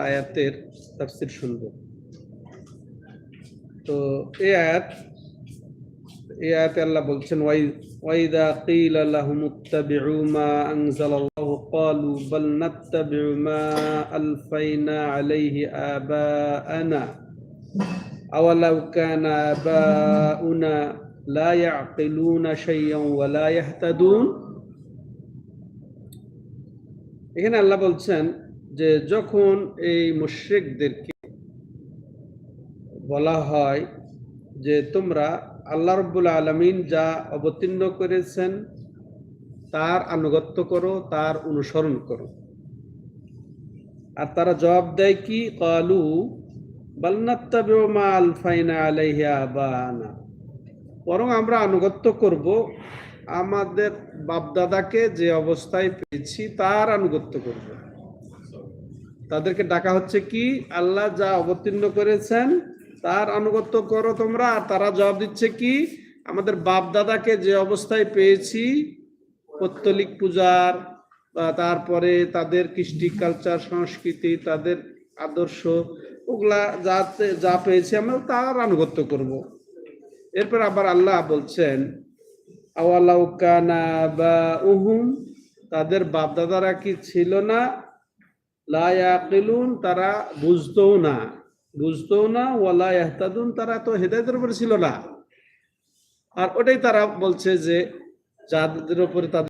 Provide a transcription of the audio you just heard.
আয়াতের তাফসির শুনবো তো এই আয়াত এই আয়াতে আল্লাহ বলছেন ওয়াই ওয়াইদা কিলা লাহুম ইত্তাবিউ মা আনজালাল্লাহু ক্বালু বাল নাত্তাবিউ মা আলফাইনা আলাইহি আবাআনা আওয়ালাউ কানা আবাউনা লা ইয়াকিলুনা শাইয়ান ওয়া লা ইয়াহতাদুন এখানে আল্লাহ বলছেন যে যখন এই মুশরিকদেরকে বলা হয় যে তোমরা আল্লাহ রব্বুল আলমিন যা অবতীর্ণ করেছেন, তার আনুগত্য করো, তার অনুসরণ করো। আর তারা জবাব দেয় কি? কালু বরং আমরা আনুগত্য করব আমাদের বাপদাদাকে যে অবস্থায় পেয়েছি, তার আনুগত্য করব। তাদেরকে ডাকা হচ্ছে কি, আল্লাহ যা অবতীর্ণ করেছেন, তার আনুগত্য করো তোমরা। আর তারা জবাব দিচ্ছে কি, আমাদের বাপ দাদাকে যে অবস্থায় পেয়েছি, পত্তলিক পূজার তারপরে তাদের কৃষ্টি কালচার সংস্কৃতি, তাদের আদর্শ, ওগুলা যাতে যা পেয়েছি আমরা তার আনুগত্য করব। এরপর আবার আল্লাহ বলছেন, আওয়ালাউ কানা বা উহুম তাদের বাপ দাদারা কি ছিল না? লা ইয়াকিলুন, তারা বুঝতো না। বুঝতো না ওয়ালা ইয়াহতাদুন, তারা তো হেদায়তের উপরে ছিল না। আর ওটাই তারা বলছে যে যাদের উপরে তাদের